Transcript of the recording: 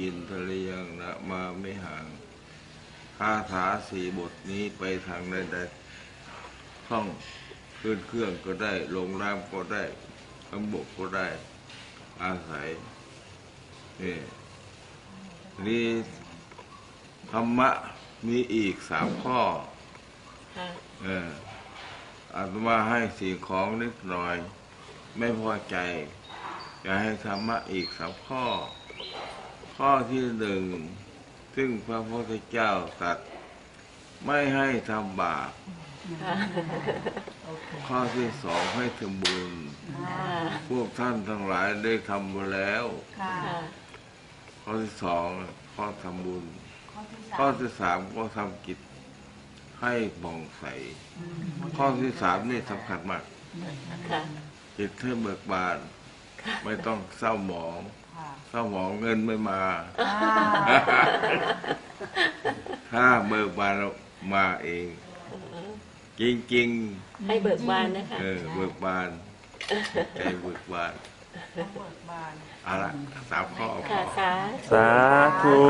ยินทะเลยังนะมาไม่ห่างคาถาสี่บทนี้ไปทางใดๆท่องขึ้นเครื่องก็ได้ ลงน้ำก็ได้ข้างบกก็ได้ อาศัยนี่นี่ธรรมะมีอีกสามข้อค่ะเอออาตมาให้สิ่งของนิดหน่อย ไม่พอใจอยากให้ธรรมะอีกสามข้อ ข้อที่หนึ่งซึ่งพระพุทธเจ้าตรัสไม่ให้ทำบาปค่ะข้อที่สองให้ทำบุญค่ะพวกท่านทั้งหลายได้ทำมาแล้วค่ะค่ะข้อที่สองข้อทำบุญข้อที่สามข้อที่สามก็ทำกิจให้บ่องใส ข้อที่สามนี่สำคัญมากค่ะจิตให้เบิกบาน ไม่ต้องเศร้าหมองค่ะเศร้าหมองเงินไม่มาอ่าถ้าเบิกบานเรามาเอง จริงให้เบิกบานนะคะ ๆ เออเบิกบานใจเบิกบานต้องเบิกบานเอาละสามข้อพค่ะอ สาสาธุส